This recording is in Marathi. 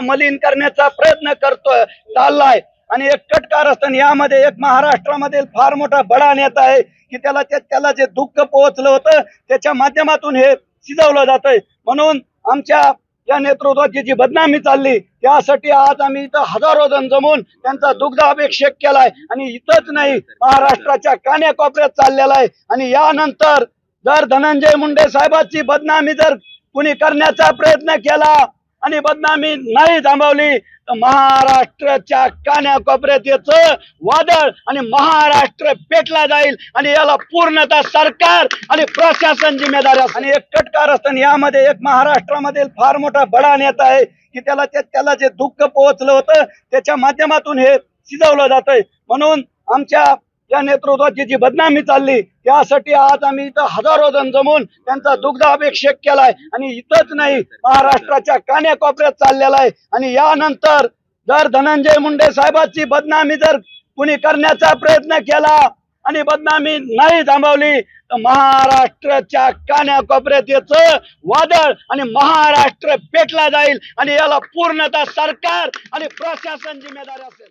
मलिन करण्याचा प्रयत्न करतोय चाललाय. आणि एक कटकार असताना यामध्ये एक महाराष्ट्रामधील फार मोठा बडा नेता आहे की त्याला ते त्याला जे दुःख पोहोचलं होतं त्याच्या माध्यमातून हे शिजवलं जातंय. म्हणून आमच्या या नेतृत्वाची जी बदनामी चालली त्यासाठी आज आम्ही इथं हजारो जण जमून त्यांचा दुग्धाभिषेक केलाय. आणि इथंच नाही महाराष्ट्राच्या कान्याकोपऱ्यात चाललेला आहे. आणि यानंतर जर धनंजय मुंडे साहेबांची बदनामी जर कुणी करण्याचा प्रयत्न केला आणि बदनामी नाही थांबवली तर महाराष्ट्राच्या कान्याकोपऱ्यात याचं वादळ आणि महाराष्ट्र पेटला जाईल आणि याला पूर्णतः सरकार आणि प्रशासन जिम्मेदार आणि एक कटकार असताना यामध्ये एक महाराष्ट्रामधील फार मोठा बडा नेता आहे की त्याला ते त्याला जे दुःख पोहोचलं होतं त्याच्या माध्यमातून हे शिजवलं जातंय. म्हणून आमच्या या नेतृत्वाची जी बदनामी चालली त्यासाठी आज आम्ही इथं हजारो जण जमून त्यांचा दुग्धाभिषेक केलाय. आणि इथंच नाही महाराष्ट्राच्या कान्याकोपऱ्यात चाललेला आहे. आणि यानंतर जर धनंजय मुंडे साहेबांची बदनामी जर कुणी करण्याचा प्रयत्न केला आणि बदनामी नाही थांबवली तर महाराष्ट्राच्या कान्याकोपऱ्यात याच वादळ आणि महाराष्ट्र पेटला जाईल आणि याला पूर्णतः सरकार आणि प्रशासन जिम्मेदार असेल.